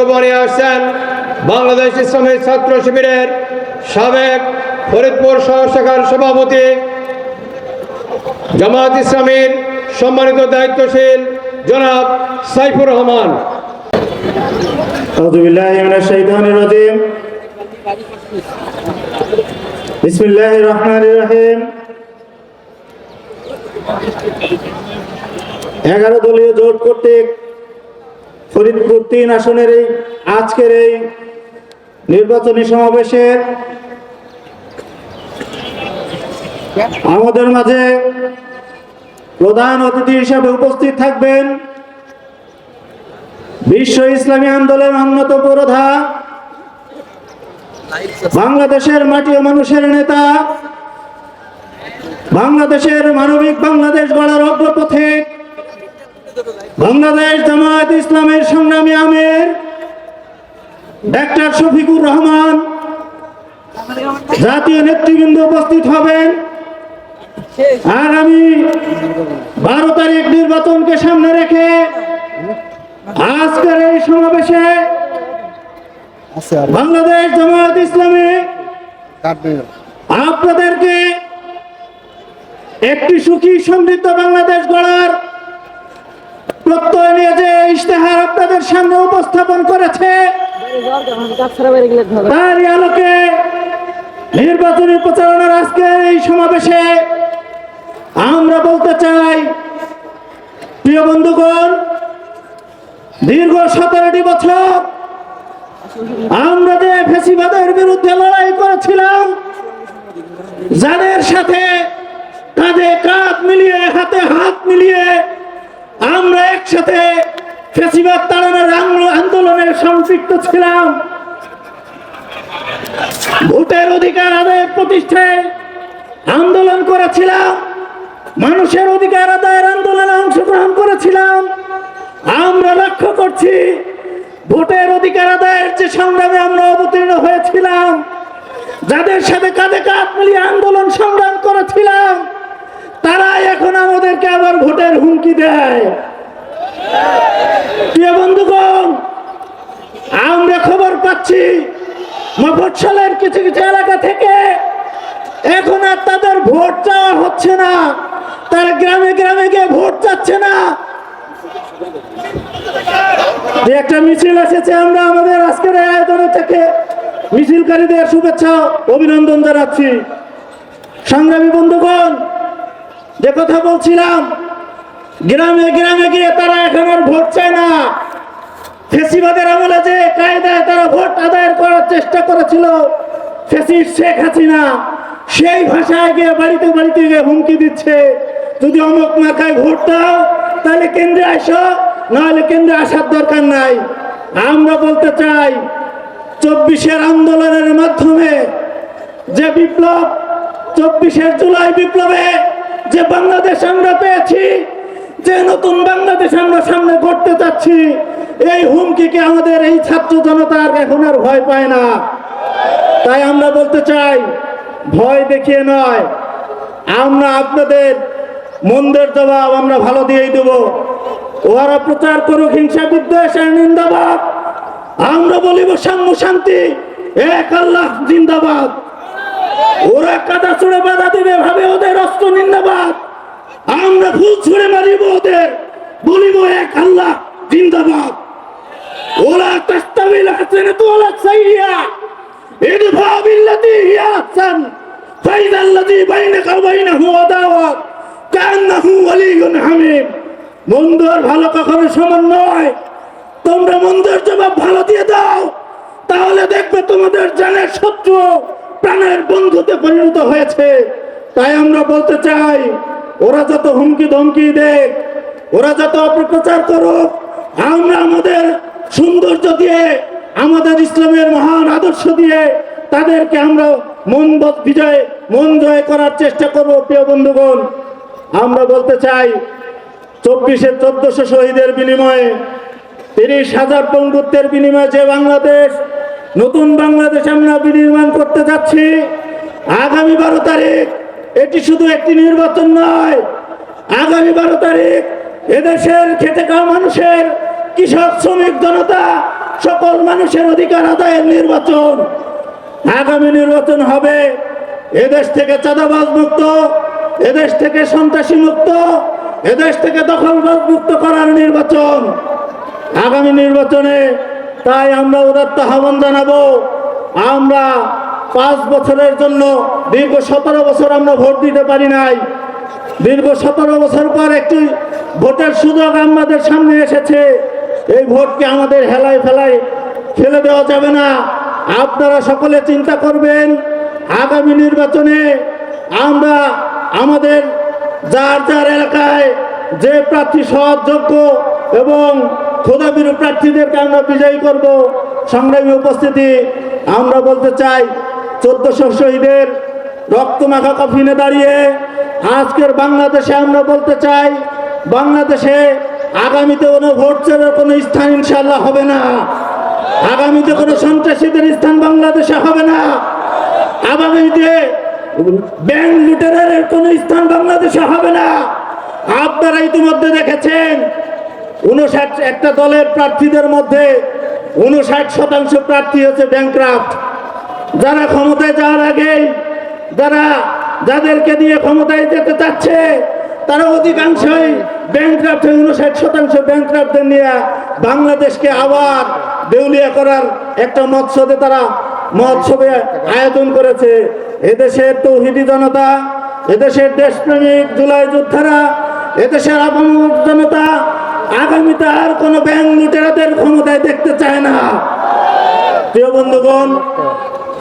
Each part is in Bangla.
বক্তব্য আসছেন বাংলাদেশ ইসলামী ছাত্র শিবিরের সাবেক ফরিদপুর সহশাখার সভাপতি জামাত ইসলামীর সম্মানিত দায়িত্বশীল জনাব সাইফুর রহমান। এগারো দলীয় জোট কর্তৃক ফরিদপুর তিন আসনের এই আজকের এই নির্বাচনী সমাবেশে আমাদের মাঝে প্রধান অতিথি হিসাবে উপস্থিত থাকবেন বিশ্ব ইসলামী আন্দোলন অন্যতম প্রধা বাংলাদেশের মাটি ও মানুষের নেতা, বাংলাদেশের মানবিক বাংলাদেশ গড়ার অগ্রপথে বাংলাদেশ জামায়াত ইসলামের সংগ্রামী আমের ডাক্তার শফিকুর রহমান জাতীয় নেতৃবৃন্দ উপস্থিত হবেন। আর আমি বারো তারিখ নির্বাচনকে সামনে রেখে আজকের এই সমাবেশে বাংলাদেশ জামায়াত ইসলামী আপনাদেরকে একটি সুখী সমৃদ্ধ বাংলাদেশ গড়ার প্রত্যয় নিয়ে যে ইশতেহার আপনাদের সামনে উপস্থাপন করেছে তারই আলোকে নির্বাচনী প্রচারণার আজকের এই সমাবেশে আমরা বলতে চাই, প্রিয় বন্ধুগণ, দীর্ঘ সতেরোটি বছর আমরা যে ফেসিবাদের বিরুদ্ধে লড়াই করেছিলাম, যাদের সাথে কাঁধে কাঁধ মিলিয়ে, হাতে হাত মিলিয়ে আমরা একসাথে ফেসিবাদ তাড়ানোর আন্দো- আন্দোলনে সম্পৃক্ত ছিলাম। ভোটের অধিকার আদায়ের প্রতিষ্ঠায় আন্দোলন করেছিলাম। মানুষের অধিকার আদায়ের আন্দোলনে অংশগ্রহণ করেছিলাম। আমরা লক্ষ্য করছি ভোটের অধিকার আদায়ের যে সংগ্রামে আমরা অবতীর্ণ হয়েছিলাম, যাদের সাথে কাঁধে কাঁধ মিলিয়ে আন্দোলন সংগ্রাম করেছিলাম তারা এখন আমাদেরকে আবার ভোটের হুমকি দেয়। প্রিয় বন্ধুগণ, আমরা খবর পাচ্ছি মফস্বলের কিছু কিছু এলাকা থেকে এখন আর তাদের ভোট চাওয়া হচ্ছে না, তারা গ্রামে গ্রামে গিয়ে ভোট চাচ্ছে না। একটা মিছিল এসেছে আমরা আমাদের আজকের আয়োজনে থেকে মিছিলকারীদের শুভেচ্ছা, অভিনন্দন জানাচ্ছি। সংগ্রামী বন্ধুগণ, যে কথা বলছিলাম গ্রামে গ্রামে গিয়ে তারা এখন আর ভোট চায় না। ফেসিবাদের আমলে যে কায়দায় তারা ভোট আদায় করার চেষ্টা করেছিল, ফেসিস শেখ হাসিনা সেই ভাষায় গিয়ে বাড়িতে বাড়িতে গিয়ে হুমকি দিচ্ছে। যদি অমুক মার্কায় ভোট দাও, তাহলে কেন্দ্রে আসো, নাহলে কেন্দ্রে আসার দরকার নাই। আমরা বলতে চাই, চব্বিশের আন্দোলনের মাধ্যমে যে বিপ্লব, চব্বিশের জুলাই বিপ্লবে যে বাংলাদেশ আমরা পেয়েছি যে নতুন বাংলাদেশ আমরা সামনে করতে চাচ্ছি, এই হুমকিকে আমাদের এই ছাত্র জনতার এখন আর ভয় পায় না। তাই আমরা বলতে চাই, ভয় দেখিয়ে নয়, আমরা আপনাদের মন্দের জবাব আমরা ভালো দিয়েই দেব। ওরা প্রচার করুক, হিংসা বিদ্বেষের নিন্দাবাদ। আমরা বলিব, সাম্য শান্তি, এক আল্লাহ, জিন্দাবাদ। ওরা কাদা ছুড়ে বাধা দিবে, ভাবে ওদের অস্ত্র নিন্দাবাদ। আমরা ভুল ছুড়ে মারিব ওদের। বলিব এক আল্লাহ, জিন্দাবাদ। ওলা তাস্তাবিল হাসানাতু ওলা সাইয়া ইদফা বিল্লাতী হিয়া আহসান। ফাইযা আল্লাযী বাইনাকা ওয়া বাইনাহু আদাওয়া কান্নাহু ওয়ালিয়ুন হামিম। মন্দর ভালো কখনো সমান নয়। তোমরা মন্দর জবাব ভালো দিয়ে দাও। তাহলে দেখবে তোমাদের জানের শত্রু প্রাণের বন্ধুতে পরিণত হয়েছে। তাই আমরা বলতে চাই ওরা যত হুমকি ধমকি দেখ ওরা যত অপপ্রচার করুক, আমরা আমাদের সৌন্দর্য দিয়ে, আমাদের ইসলামের মহান আদর্শ দিয়ে তাদেরকে আমরা মন বিজয়, মন জয় করার চেষ্টা করব, প্রিয় বন্ধুগণ। আমরা বলতে চাই, চব্বিশে চোদ্দশো শহীদের বিনিময়ে, তিরিশ হাজার পঙ্গুত্বের বিনিময়ে যে বাংলাদেশ, নতুন বাংলাদেশ আমরা বিনির্মাণ করতে যাচ্ছি, আগামী বারো তারিখ এটি শুধু একটি নির্বাচন নয়। আগামী বারো তারিখ এদেশের খেটে খাওয়া মানুষের, কৃষক, শ্রমিক, জনতা, সকল মানুষের অধিকার আদায়ের নির্বাচন। আগামী নির্বাচন হবে এদেশ থেকে চাঁদাবাজ মুক্ত, এদেশ থেকে সন্ত্রাসী মুক্ত, এদেশ থেকে দখলবাজ মুক্ত করার নির্বাচন। আগামী নির্বাচনে তাই আমরা উদাত্ত আহ্বান জানাব, আমরা পাঁচ বছরের জন্য দীর্ঘ সতেরো বছর আমরা ভোট দিতে পারি নাই। দীর্ঘ সতেরো বছর পর একটি ভোটের সুযোগ আমাদের সামনে এসেছে। এই ভোটকে আমাদের হেলায় ফেলায় ফেলে দেওয়া যাবে না। আপনারা সকলে চিন্তা করবেন, আগামী নির্বাচনে আমরা আমাদের যার যার এলাকায় যে প্রার্থী সহযোগ্য এবং খোদাবিরু প্রার্থীদেরকে আমরা বিজয়ী করব, সংগ্রামী উপস্থিতি, আমরা বলতে চাই চোদ্দশো শহীদের রক্তমাখা কফিনে দাঁড়িয়ে আজকের বাংলাদেশে আমরা বলতে চাই, বাংলাদেশে আগামীতে কোনো ভোট চেনের কোনো স্থান ইনশাল্লাহ হবে না। আগামীতে কোনো সন্ত্রাসীদের স্থান বাংলাদেশে হবে না। আগামীতে ব্যাংক লুটেরারের কোনো স্থান বাংলাদেশে হবে না। আপনারা ইতিমধ্যে দেখেছেন, উনষাট একটা দলের প্রার্থীদের মধ্যে উনষাট শতাংশ প্রার্থী হচ্ছে ব্যাংক্রাফট যারা ক্ষমতায় যাওয়ার আগে, যারা যাদেরকে দিয়ে ক্ষমতায় যেতে চাচ্ছে, তারা অধিকাংশই ব্যাংক্রাফ্ট উনষাট শতাংশ ব্যাংক্রাফ্টদের নিয়ে বাংলাদেশকে আবার দেউলিয়া করার একটা মৎসদে তারা মহোৎসবে আয়োজন করেছে। এদেশের তৌহিদি জনতা, এদেশের দেশপ্রেমিক জুলাই যোদ্ধারা, এদেশের আপন জনতা আগামীতে আর কোনো ব্যাংক লুটেরাদের ক্ষমতায় দেখতে চায় না। প্রিয় বন্ধুগণ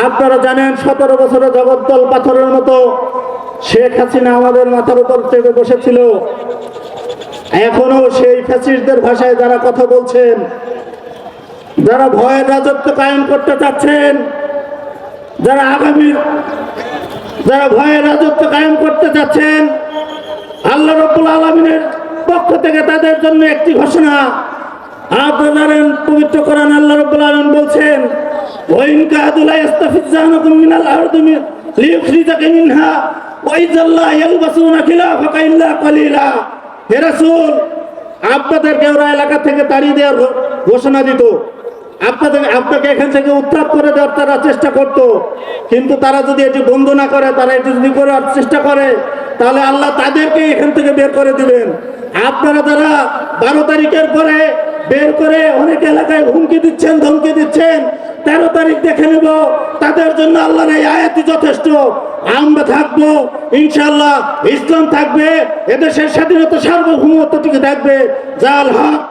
আপনারা জানেন সতেরো বছরে জগদ্দল পাথরের মতো শেখ হাসিনা আমাদের মাথার উপর চেপে বসেছিল। এখনও সেই ফ্যাসিস্টদের ভাষায় যারা কথা বলছেন, যারা ভয়ের রাজত্ব কায়েম করতে চাচ্ছেন, যারা আগামী, যারা ভয়ের রাজত্ব কায়েম করতে চাচ্ছেন, আল্লাহ রব্বুল আলমিনের পক্ষ থেকে তাদের জন্য একটি ঘোষণা। আপনারা জানেন পবিত্র কোরআন আল্লাহ রব্বুল আলম বলছেন ওরা থেকে তাড়িয়ে দেওয়ার ঘোষণা এখান থেকে করে দেওয়ার তারা চেষ্টা করত। কিন্তু তারা যদি এটি বন্ধ না করে, তারা এটি যদি করার চেষ্টা করে, তাহলে আল্লাহ তাদেরকে এখান থেকে বের করে দিবেন। আপনারা যারা বারো তারিখের পরে বের করে অনেক এলাকায় হুমকি দিচ্ছেন, ধমকি দিচ্ছেন তেরো তারিখ দেখে নেব। তাদের জন্য আল্লাহ এই আয়াতি যথেষ্ট। আমরা থাকব ইনশাল্লাহ ইসলাম থাকবে, এদেশের স্বাধীনতা সার্বভৌমত্বটিকে থাকবে। জাল হক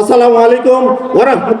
আসসালামাইকুম বরহমাত